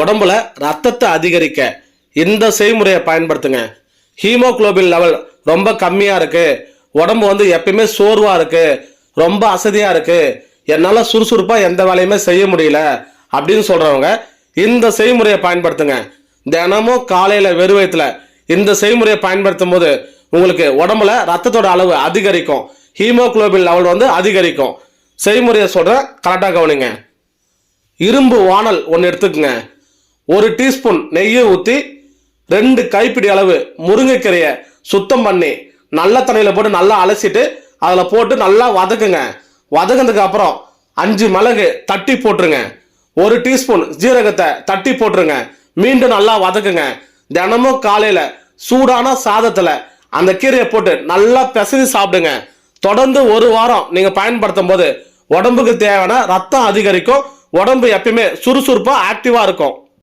உடம்புல ரத்தத்தை அதிகரிக்க இந்த செய்முறையை பயன்படுத்துங்க. ஹீமோகுளோபின் லெவல் ரொம்ப கம்மியாக இருக்குது உடம்பு வந்து எப்பயுமே சோர்வாக இருக்குது ரொம்ப அசதியாக இருக்குது என்னால் சுறுசுறுப்பாக எந்த வேலையுமே செய்ய முடியல அப்படின்னு சொல்கிறவங்க இந்த செய்முறையை பயன்படுத்துங்க. தினமும் காலையில் வெறும் இந்த செய்முறையை பயன்படுத்தும் போது உங்களுக்கு உடம்புல ரத்தத்தோட அளவு அதிகரிக்கும். ஹீமோகுளோபின் லெவல் வந்து அதிகரிக்கும். செய்முறையை சொல்கிறேன் கரெக்டாக கவனிங்க. இரும்பு வானல் ஒன்று எடுத்துக்கங்க. ஒரு டீஸ்பூன் நெய்யை ஊற்றி ரெண்டு கைப்பிடி அளவு முருங்கைக்கீரையை சுத்தம் பண்ணி நல்ல தண்ணியில் போட்டு நல்லா அலசிட்டு அதில் போட்டு நல்லா வதக்குங்க. வதங்கினதுக்கு அப்புறம் அஞ்சு மிளகு தட்டி போட்டுருங்க. ஒரு டீஸ்பூன் ஜீரகத்தை தட்டி போட்டுருங்க. மீண்டும் நல்லா வதக்குங்க. தினமும் காலையில் சூடான சாதத்தில் அந்த கீரையை போட்டு நல்லா பிசைஞ்சு சாப்பிடுங்க. தொடர்ந்து ஒரு வாரம் நீங்கள் பயன்படுத்தும் போது உடம்புக்கு தேவையான ரத்தம் அதிகரிக்கும். உடம்பு எப்பயுமே சுறுசுறுப்பாக ஆக்டிவாக இருக்கும்.